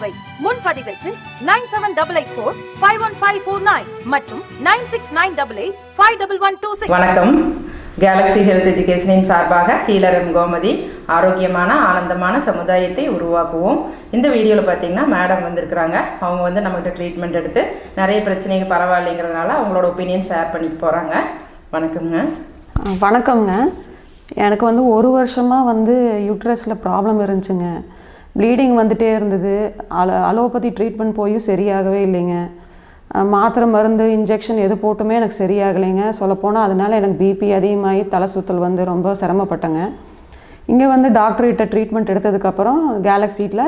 Kovai முன்பதிவிற்கு nine seven double eight four five one five four nine மற்றும் nine six nine double eight five double one two six வணக்கம். Galaxy Health எஜுகேஷனின் சார்பாக healer M Gomathi ஆரோக்கியமான ஆனந்தமான சமுதாயத்தை உருவாக்குவோம். இந்த வீடியோவில் பார்த்தீங்கன்னா மேடம் வந்திருக்கிறாங்க. அவங்க வந்து நம்மகிட்ட ட்ரீட்மெண்ட் எடுத்து நிறைய பிரச்சனைகள் பரவாயில்லைங்கிறதுனால அவங்களோட ஒப்பீனியன் ஷேர் பண்ணிட்டு போகிறாங்க வணக்கம்ங்க. வணக்கம்ங்க. எனக்கு வந்து ஒரு வருஷமாக வந்து யூட்ரஸில் ப்ராப்ளம் இருந்துச்சுங்க. ப்ளீடிங் வந்துகிட்டே இருந்தது. அலோ அலோபதி ட்ரீட்மெண்ட் போயும் சரியாகவே இல்லைங்க. மாத்திரை மருந்து இன்ஜெக்ஷன் எது போட்டுமே எனக்கு சரியாகலைங்க. சொல்லப்போனால் அதனால் எனக்கு பிபி அதிகமாகி தலை சுத்தல் வந்து ரொம்ப சிரமப்பட்டேங்க. இங்கே வந்து டாக்டர்கிட்ட ட்ரீட்மெண்ட் எடுத்ததுக்கப்புறம் கேலக்ஸியில்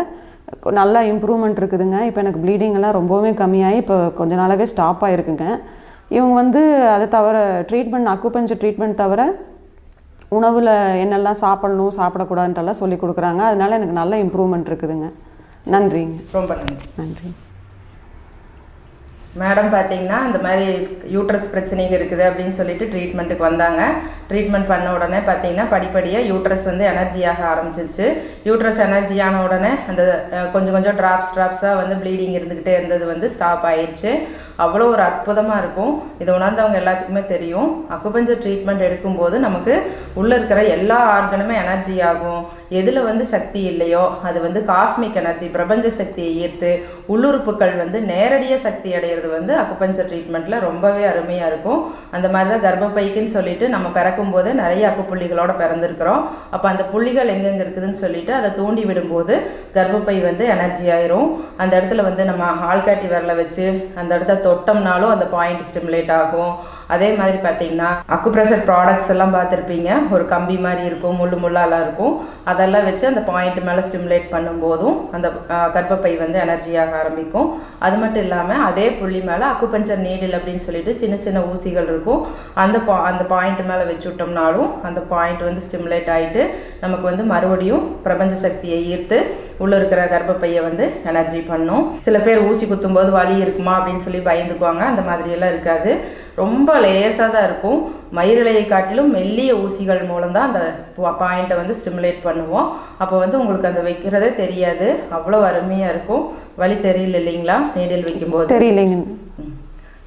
நல்லா இம்ப்ரூவ்மெண்ட் இருக்குதுங்க. இப்போ எனக்கு ப்ளீடிங்கெல்லாம் ரொம்பவுமே கம்மியாகி இப்போ கொஞ்ச நாளாகவே ஸ்டாப் ஆகிருக்குங்க இவங்க வந்து அதை தவிர ட்ரீட்மெண்ட் அக்குபஞ்சர் ட்ரீட்மெண்ட் தவிர உணவில் என்னெல்லாம் சாப்பிடணும் சாப்பிடக்கூடாதுன்றெல்லாம் சொல்லி கொடுக்குறாங்க. அதனால எனக்கு நல்ல இம்ப்ரூவ்மெண்ட் இருக்குதுங்க. நன்றிங்க. ரொம்ப நன்றி. நன்றி. மேடம் பார்த்தீங்கன்னா இந்த மாதிரி யூட்ரஸ் பிரச்சனைகள் இருக்குது அப்படின்னு சொல்லிட்டு ட்ரீட்மெண்ட்டுக்கு வந்தாங்க. ட்ரீட்மெண்ட் பண்ண உடனே பார்த்தீங்கன்னா படிப்படியாக யூட்ரஸ் வந்து எனர்ஜியாக ஆரம்பிச்சிருச்சு. யூட்ரஸ் எனர்ஜி ஆன உடனே அந்த கொஞ்சம் கொஞ்சம் ட்ராப்ஸ் ட்ராப்ஸாக வந்து ப்ளீடிங் இருந்துக்கிட்டே இருந்தது வந்து ஸ்டாப் ஆயிடுச்சு அவ்வளோ ஒரு அற்புதமாக இருக்கும். இதை உணர்ந்தவங்க எல்லாத்துக்குமே தெரியும். அக்குபஞ்சர் ட்ரீட்மெண்ட் எடுக்கும்போது நமக்கு உள்ளே இருக்கிற எல்லா ஆர்கனுமே எனர்ஜி ஆகும். எதில் வந்து சக்தி இல்லையோ அது வந்து காஸ்மிக் எனர்ஜி பிரபஞ்ச சக்தியை ஈர்த்து உள்ளுறுப்புகள் வந்து நேரடியாக சக்தி அடையிறது வந்து அக்குபஞ்சர் ட்ரீட்மெண்ட்டில் ரொம்பவே அருமையாக இருக்கும். அந்த மாதிரி தான் கர்ப்பப்பைக்குன்னு சொல்லிட்டு நம்ம பிறக்கும் போதே நிறைய அக்குப்புள்ளிகளோட பிறந்திருக்கிறோம். அப்போ அந்த புள்ளிகள் எங்கெங்கே இருக்குதுன்னு சொல்லிட்டு அதை தூண்டி விடும்போது கர்ப்பப்பை வந்து எனர்ஜி ஆயிரும். அந்த இடத்துல வந்து நம்ம ஆள்காட்டி விரலை வச்சு அந்த இடத்த தொட்டோம்னாலும் அந்த பாயிண்ட் ஸ்டிமுலேட் ஆகும். அதே மாதிரி பார்த்தீங்கன்னா அக்குப்ரெஷர் ப்ராடக்ட்ஸ் எல்லாம் பார்த்துருப்பீங்க. ஒரு கம்பி மாதிரி இருக்கும் முள்ளு முள்ளாலாம் இருக்கும். அதெல்லாம் வச்சு அந்த பாயிண்ட் மேலே ஸ்டிமுலேட் பண்ணும்போதும் அந்த கர்ப்பப்பை வந்து எனர்ஜியாக ஆரம்பிக்கும். அது மட்டும் இல்லாமல் அதே புள்ளி மேலே அக்குபஞ்சர் நீடில் அப்படின்னு சொல்லிட்டு சின்ன சின்ன ஊசிகள் இருக்கும். அந்த பா அந்த பாயிண்ட் மேலே வச்சு விட்டோம்னாலும் அந்த பாயிண்ட் வந்து ஸ்டிமுலேட் ஆகிட்டு நமக்கு வந்து மறுபடியும் பிரபஞ்ச சக்தியை ஈர்த்து உள்ள இருக்கிற கர்ப்பப்பையை வந்து எனர்ஜி பண்ணும். சில பேர் ஊசி குத்தும்போது வலி இருக்குமா அப்படின்னு சொல்லி பயந்துக்குவாங்க. அந்த மாதிரியெல்லாம் இருக்காது. ரொம்ப லேசாக தான் இருக்கும். மயிரிழையை காட்டிலும் மெல்லிய ஊசிகள் மூலம் தான் அந்த பாயிண்ட்டை வந்து ஸ்டிமுலேட் பண்ணுவோம். அப்போ வந்து உங்களுக்கு அந்த வைக்கிறதே தெரியாது. அவ்வளோ அருமையாக இருக்கும். வலி தெரியல இல்லைங்களா? நீடில் வைக்கும்போது. தெரியலைங்க.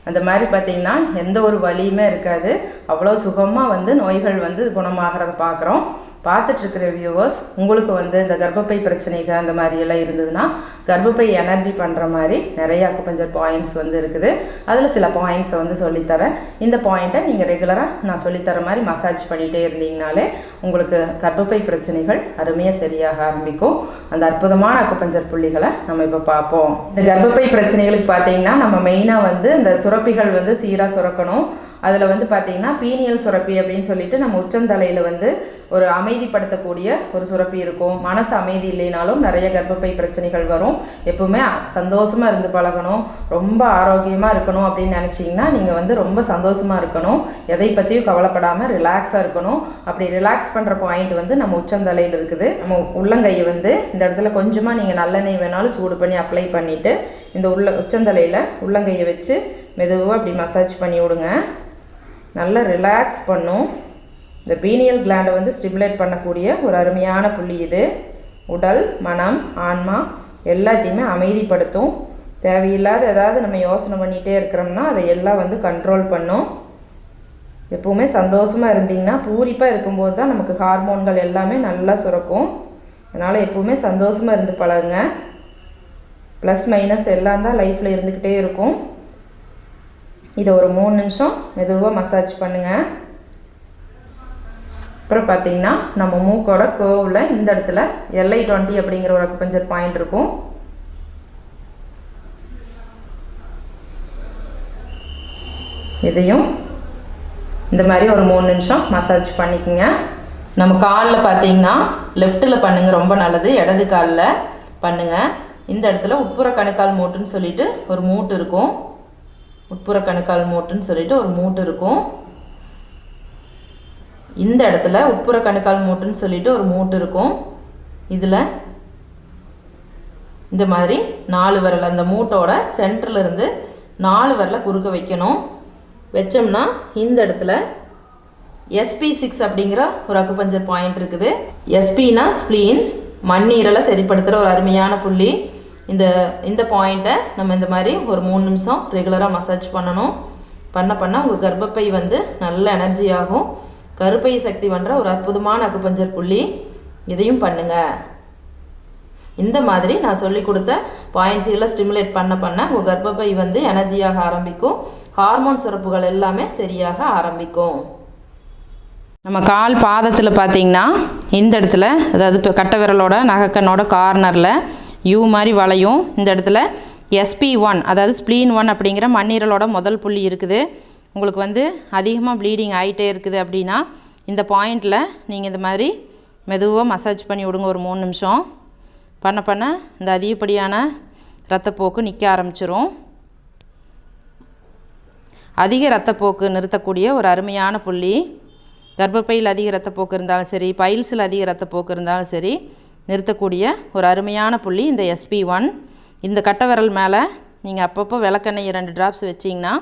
அந்த மாதிரி பார்த்தீங்கன்னா எந்த ஒரு வலியுமே இருக்காது. அவ்வளோ சுகமாக வந்து நோய்கள் வந்து குணமாகிறத பார்க்குறோம். பார்த்துட்ருக்கிற வியூவர்ஸ் உங்களுக்கு வந்து இந்த கர்ப்பப்பை பிரச்சனைகள் அந்த மாதிரி எல்லாம் இருந்ததுன்னா கர்ப்பப்பை எனர்ஜி பண்ணுற மாதிரி நிறைய அக்குபஞ்சர் பாயிண்ட்ஸ் வந்து இருக்குது. அதில் சில பாயிண்ட்ஸை வந்து சொல்லித்தரேன். இந்த பாயிண்ட்டை நீங்கள் ரெகுலராக நான் சொல்லித்தர மாதிரி மசாஜ் பண்ணிகிட்டே இருந்தீங்கனாலே உங்களுக்கு கர்ப்பப்பை பிரச்சனைகள் அருமையாக சரியாக ஆரம்பிக்கும். அந்த அற்புதமான அக்குபஞ்சர் புள்ளிகளை நம்ம இப்போ பார்ப்போம். இந்த கர்ப்பப்பை பிரச்சனைகளுக்கு பார்த்தீங்கன்னா நம்ம மெயினாக வந்து இந்த சுரப்பிகள் வந்து சீராக சுரக்கணும். அதில் வந்து பார்த்தீங்கன்னா பீனியல் சுரப்பி அப்படின்னு சொல்லிட்டு நம்ம உச்சந்தலையில் வந்து ஒரு அமைதிப்படுத்தக்கூடிய ஒரு சுரப்பி இருக்கும். மனசு அமைதி இல்லைனாலும் நிறைய கர்ப்பப்பை பிரச்சனைகள் வரும். எப்பவுமே சந்தோஷமாக இருந்து பழகணும். ரொம்ப ஆரோக்கியமாக இருக்கணும் அப்படின்னு நினச்சிங்கன்னா நீங்கள் வந்து ரொம்ப சந்தோஷமாக இருக்கணும். எதை பற்றியும் கவலைப்படாமல் ரிலாக்ஸாக இருக்கணும். அப்படி ரிலாக்ஸ் பண்ணுற பாயிண்ட் வந்து நம்ம உச்சந்தலையில் இருக்குது. நம்ம உள்ளங்கையை வந்து இந்த இடத்துல கொஞ்சமாக நீங்கள் நல்லெண்ணெய் வேணாலும் சூடு பண்ணி அப்ளை பண்ணிவிட்டு இந்த உள்ள உச்சந்தலையில் உள்ளங்கையை வச்சு மெதுவாக அப்படி மசாஜ் பண்ணி விடுங்க. நல்லா ரிலாக்ஸ் பண்ணும். இந்த பீனியல் கிளாண்டை வந்து ஸ்டிமுலேட் பண்ணக்கூடிய ஒரு அருமையான புள்ளி இது. உடல் மனம் ஆன்மா எல்லாத்தையுமே அமைதிப்படுத்தும். தேவையில்லாத ஏதாவது நம்ம யோசனை பண்ணிகிட்டே இருக்கிறோம்னா அதை எல்லாம் வந்து கண்ட்ரோல் பண்ணும். எப்போவுமே சந்தோஷமாக இருந்தீங்கன்னா பூரிப்பாக இருக்கும்போது தான் நமக்கு ஹார்மோன்கள் எல்லாமே நல்லா சுரக்கும். அதனால் எப்போவுமே சந்தோஷமாக இருந்து பழகுங்க. ப்ளஸ் மைனஸ் எல்லாம் தான் லைஃப்பில் இருந்துக்கிட்டே இருக்கும். இதை ஒரு மூணு நிமிஷம் மெதுவாக மசாஜ் பண்ணுங்கள் அப்புறம் பார்த்தீங்கன்னா நம்ம மூக்கோட கோவில் இந்த இடத்துல எல்ஐ டுவெண்ட்டி அப்படிங்கிற ஒரு அக்குபஞ்சர் பாயிண்ட் இருக்கும். இதையும் இந்த மாதிரி ஒரு மூணு நிமிஷம் மசாஜ் பண்ணிக்கோங்க. நம்ம காலில் பார்த்தீங்கன்னா லெஃப்ட்டில் பண்ணுங்க ரொம்ப நல்லது. இடது காலில் பண்ணுங்கள் இந்த இடத்துல உட்புற கணுக்கால் மூட்டுன்னு சொல்லிட்டு ஒரு மூட்டு இருக்கும். உட்புற கணுக்கால் மூட்டுன்னு சொல்லிட்டு ஒரு மூட்டு இருக்கும். இந்த இடத்துல உட்புற கணுக்கால் மூட்டுன்னு சொல்லிட்டு ஒரு மூட்டு இருக்கும். இதில் இந்த மாதிரி நாலு விரல் அந்த மூட்டோட சென்டர்ல இருந்து நாலு விரலை குறுக்க வைக்கணும். வச்சோம்னா இந்த இடத்துல எஸ்பி சிக்ஸ் அப்படிங்கிற ஒரு அக்குபஞ்சர் பாயிண்ட் இருக்குது. எஸ்பினா ஸ்ப்ளீன் மண்ணீரலை சரிப்படுத்துகிற ஒரு அருமையான புள்ளி. இந்த இந்த பாயிண்ட்டை நம்ம இந்த மாதிரி ஒரு மூணு நிமிஷம் ரெகுலராக மசாஜ் பண்ணணும். பண்ண பண்ண உங்கள் கர்ப்பப்பை வந்து நல்ல எனர்ஜி ஆகும். கருப்பை சக்தி பண்ணுற ஒரு அற்புதமான அக்குப்பஞ்சர் புள்ளி இதையும் பண்ணுங்கள் இந்த மாதிரி நான் சொல்லி கொடுத்த பாயிண்ட்ஸுகளை ஸ்டிமுலேட் பண்ண பண்ண உங்கள் கர்ப்பப்பை வந்து எனர்ஜியாக ஆரம்பிக்கும். ஹார்மோன் சுரப்புகள் எல்லாமே சரியாக ஆரம்பிக்கும். நம்ம கால் பாதத்தில் பார்த்தீங்கன்னா இந்த இடத்துல அதாவது இப்போ கட்டை விரலோட நகக்கண்ணோட கார்னரில் யூ மாதிரி வளையும் இந்த இடத்துல. எஸ்பி ஒன் அதாவது ஸ்ப்ளீன் ஒன் அப்படிங்கிற மண்ணீரலோட முதல் புள்ளி இருக்குது. உங்களுக்கு வந்து அதிகமாக ப்ளீடிங் ஆகிட்டே இருக்குது அப்படின்னா இந்த பாயிண்டில் நீங்கள் இந்த மாதிரி மெதுவாக மசாஜ் பண்ணி விடுங்க ஒரு மூணு நிமிஷம். பண்ண பண்ண இந்த அதிகப்படியான ரத்தப்போக்கு நிற்க ஆரம்பிச்சிரும். அதிக ரத்தப்போக்கு நிறுத்தக்கூடிய ஒரு அருமையான புள்ளி. கர்ப்பப்பையில் அதிக ரத்தப்போக்கு இருந்தாலும் சரி பைல்ஸில் அதிக ரத்தப்போக்கு இருந்தாலும் சரி நிறுத்தக்கூடிய ஒரு அருமையான புள்ளி இந்த எஸ்பி ஒன் இந்த கட்டை விரல் மேலே நீங்கள் அப்பப்போ விளக்கெண்ணெய் ரெண்டு ட்ராப்ஸ் வச்சிங்கன்னா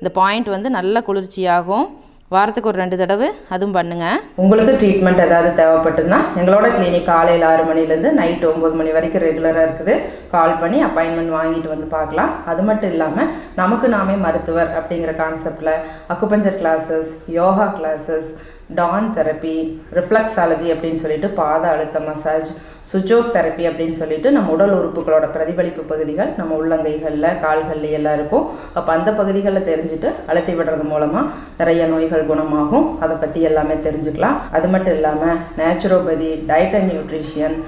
இந்த பாயிண்ட் வந்து நல்ல குளிர்ச்சியாகும். வாரத்துக்கு ஒரு ரெண்டு தடவை அதுவும் பண்ணுங்கள் உங்களுக்கு ட்ரீட்மெண்ட் ஏதாவது தேவைப்பட்டதுன்னா எங்களோட கிளினிக் காலையில் ஆறு மணிலேருந்து நைட் ஒம்பது மணி வரைக்கும் ரெகுலராக இருக்குது. கால் பண்ணி அப்பாயின்மெண்ட் வாங்கிட்டு வந்து பார்க்கலாம். அது மட்டும் இல்லாமல் நமக்கு நாமே மருத்துவர் அப்படிங்கிற கான்செப்டில் acupuncture classes yoga classes Dorn therapy reflexology அப்படின்னு சொல்லிட்டு பாத அழுத்த மசாஜ் சுஜோக் தெரப்பி அப்படின்னு சொல்லிட்டு நம்ம உடல் உறுப்புகளோட பிரதிபலிப்பு பகுதிகள் நம்ம உள்ளங்கைகளில் கால்களில் எல்லாம் இருக்கும். அப்போ அந்த பகுதிகளில் தெரிஞ்சுட்டு அழுத்தி விடுறது மூலமாக நிறைய நோய்கள் குணமாகும். அதை பற்றி எல்லாமே தெரிஞ்சுக்கலாம். அது மட்டும் இல்லாமல் naturopathy diet and nutrition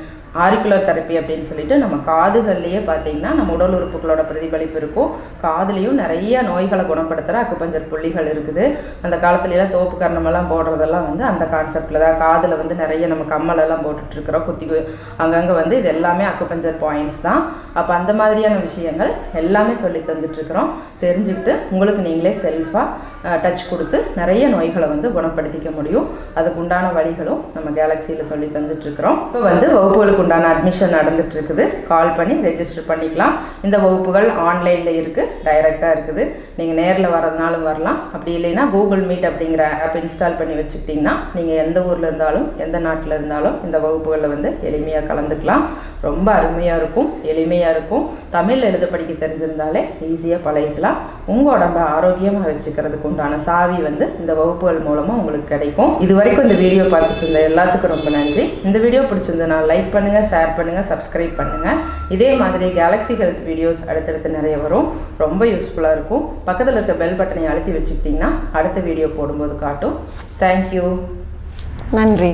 auricular therapy அப்படின்னு சொல்லிட்டு நம்ம காதுகள்லேயே பார்த்தீங்கன்னா நம்ம உடல் உறுப்புகளோட பிரதிபலிப்பு இருக்கும். காதுலேயும் நிறைய நோய்களை குணப்படுத்துகிற அக்குப்பஞ்சர் புள்ளிகள் இருக்குது. அந்த காலத்துலலாம் தோப்பு கரணமெல்லாம் போடுறதெல்லாம் வந்து அந்த கான்செப்டில் தான். காதில் வந்து நிறைய நம்ம கம்மலெல்லாம் போட்டுட்ருக்குறோம் குத்தி அங்கங்கே வந்து இது எல்லாமே அக்குப்பஞ்சர் பாயிண்ட்ஸ் தான். அப்போ அந்த மாதிரியான விஷயங்கள் எல்லாமே சொல்லி தந்துட்டுருக்குறோம் தெரிஞ்சுக்கிட்டு உங்களுக்கு நீங்களே செல்ஃபாக டச் கொடுத்து நிறைய நோய்களை வந்து குணப்படுத்திக்க முடியும். அதுக்கு உண்டான வழிகளும் நம்ம கேலக்சியில் சொல்லி தந்துட்டுருக்குறோம். இப்போ வந்து வகுப்புகளுக்கு உண்டான அட்மிஷன் நடந்துட்டுருக்குது. கால் பண்ணி ரெஜிஸ்டர் பண்ணிக்கலாம். இந்த வகுப்புகள் ஆன்லைனில் இருக்குது டைரெக்டாக இருக்குது. நீங்கள் நேரில் வரதுனாலும் வரலாம். அப்படி இல்லைன்னா கூகுள் மீட் அப்படிங்கிற ஆப் இன்ஸ்டால் பண்ணி வச்சுக்கிட்டிங்கன்னா நீங்கள் எந்த ஊரில் இருந்தாலும் எந்த நாட்டில் இருந்தாலும் இந்த வகுப்புகளில் வந்து எளிமையாக கலந்துக்கலாம். ரொம்ப அருமையாக இருக்கும் எளிமையாக இருக்கும். தமிழ் எழுத படிக்க தெரிஞ்சிருந்தாலே ஈஸியாக பழகிக்கலாம். உங்கள் உடம்ப ஆரோக்கியமாக வச்சுக்கிறதுக்கு உண்டான சாவி வந்து இந்த வகுப்புகள் மூலமாக உங்களுக்கு கிடைக்கும். இது வரைக்கும் இந்த வீடியோ பார்த்துட்டு இருந்த எல்லாத்துக்கும் ரொம்ப நன்றி. இந்த வீடியோ பிடிச்சிருந்ததுனா லைக் பண்ணுங்கள் ஷேர் பண்ணுங்கள் சப்ஸ்கிரைப் பண்ணுங்கள் இதே மாதிரி கேலக்ஸி ஹெல்த் வீடியோஸ் அடுத்தடுத்து நிறைய வரும். ரொம்ப யூஸ்ஃபுல்லாக இருக்கும். பக்கத்தில் இருக்க பெல் பட்டனை அழுத்தி வச்சுக்கிட்டிங்கன்னா அடுத்த வீடியோ போடும்போது காட்டும். தேங்க்யூ நன்றி.